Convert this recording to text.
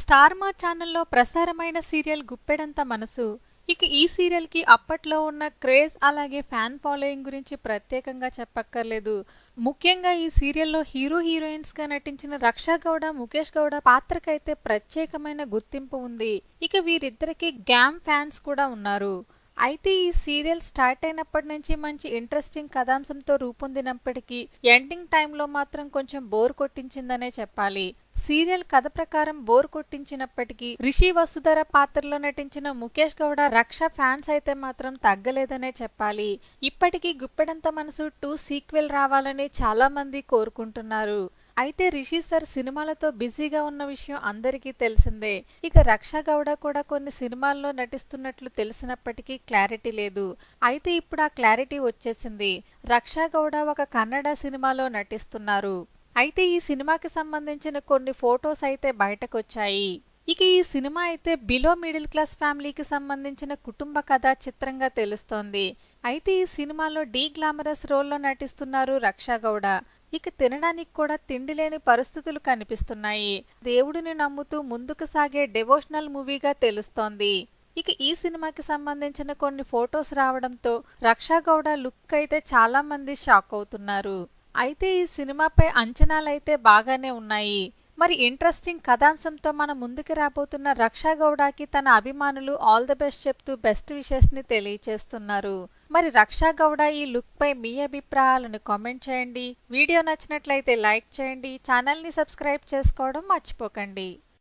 Star మా ఛానల్లో ప్రసారమైన సీరియల్ గుప్పెడంత మనసు. ఇక ఈ సీరియల్కి అప్పట్లో ఉన్న క్రేజ్ అలాగే ఫ్యాన్ ఫాలోయింగ్ గురించి ప్రత్యేకంగా చెప్పక్కర్లేదు. ముఖ్యంగా ఈ సీరియల్లో హీరో హీరోయిన్స్గా నటించిన రక్ష గౌడ ముఖేష్ గౌడ పాత్రకైతే ప్రత్యేకమైన గుర్తింపు ఉంది. ఇక వీరిద్దరికి గ్యామ్ ఫ్యాన్స్ కూడా ఉన్నారు. అయితే ఈ సీరియల్ స్టార్ట్ అయినప్పటి నుంచి మంచి ఇంట్రెస్టింగ్ కథాంశంతో రూపొందినప్పటికీ ఎండింగ్ టైంలో మాత్రం కొంచెం బోర్ కొట్టించిందనే చెప్పాలి. సీరియల్ కథ ప్రకారం బోర్ కొట్టించినప్పటికీ రిషి వసుధర పాత్రలో నటించిన ముఖేష్ గౌడ రక్ష ఫ్యాన్స్ అయితే మాత్రం తగ్గలేదనే చెప్పాలి. ఇప్పటికీ గుప్పెడంత మనసు టూ సీక్వెల్ రావాలని చాలా మంది కోరుకుంటున్నారు. అయితే రిషి సార్ సినిమాలతో బిజీగా ఉన్న విషయం అందరికీ తెలిసిందే. ఇక రక్షా గౌడ కూడా కొన్ని సినిమాల్లో నటిస్తున్నట్లు తెలిసినప్పటికీ క్లారిటీ లేదు. అయితే ఇప్పుడు ఆ క్లారిటీ వచ్చేసింది. రక్షా గౌడ ఒక కన్నడ సినిమాలో నటిస్తున్నారు. అయితే ఈ సినిమాకి సంబంధించిన కొన్ని ఫొటోస్ అయితే బయటకొచ్చాయి. ఇక ఈ సినిమా అయితే బిలో మిడిల్ క్లాస్ ఫ్యామిలీకి సంబంధించిన కుటుంబ కథా చిత్రంగా తెలుస్తోంది. అయితే ఈ సినిమాలో డీ గ్లామరస్ రోల్లో నటిస్తున్నారు రక్షా గౌడ. ఇక తినడానికి కూడా తిండి లేని పరిస్థితులు కనిపిస్తున్నాయి. దేవుడిని నమ్ముతూ ముందుకు సాగే డెవోషనల్ మూవీగా తెలుస్తోంది. ఇక ఈ సినిమాకి సంబంధించిన కొన్ని ఫొటోస్ రావడంతో రక్షా గౌడ లుక్ అయితే చాలా మంది షాక్ అవుతున్నారు. అయితే ఈ సినిమాపై అంచనాలైతే బాగానే ఉన్నాయి. మరి ఇంట్రెస్టింగ్ కథాంశంతో మన ముందుకు రాబోతున్న రక్షా గౌడకి తన అభిమానులు ఆల్ ద బెస్ట్ చెప్తూ బెస్ట్ విషెస్ని తెలియచేస్తున్నారు. మరి రక్షా గౌడ ఈ లుక్పై మీ అభిప్రాయాలను కామెంట్ చేయండి. వీడియో నచ్చినట్లయితే లైక్ చేయండి. ఛానల్ని సబ్స్క్రైబ్ చేసుకోవడం మర్చిపోకండి.